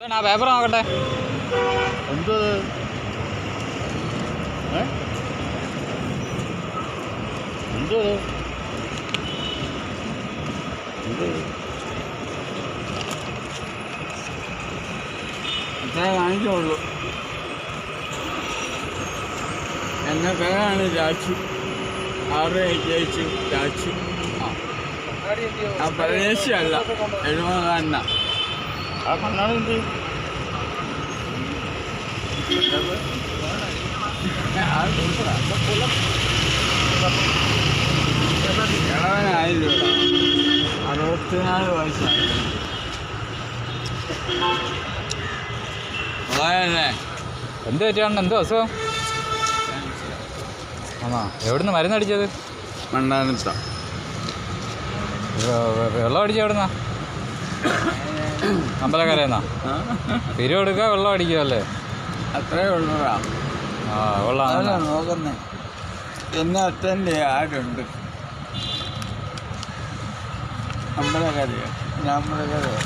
ആ പേപ്പർ നോക്കട്ടെ എന്ത് എന്ത് എന്ത് എന്നെ പേരാണ് രാജു ആറ് ജയിച്ചു രാജു ആ പ്രദേശമല്ല എഴുപതാന്ന ആ എന്ത് ഇളവനായില്ല അറുപത്തിനാല് വയസ്സായി പോയല്ലേ എന്ത് പറ്റിയാണ് എന്തോ അസുഖം? ആണോ? എവിടുന്ന് മരുന്നടിച്ചത് മണ്ണാനത്ത. വെ- വെ- വെള്ളം അടിച്ച എവിടുന്നാ? അമ്പലക്കരയെന്നാ? പിരിവ് എടുക്കുക വെള്ളം അടിക്കുക അല്ലേ അത്രേ ഉള്ളൂടാ ആ കൊള്ളാം നോക്കുന്നേ. എന്നെ അച്ഛന്റെ ആരുണ്ട്? അമ്പലക്കരയോ? ഞാൻ അമ്പലക്കരയോ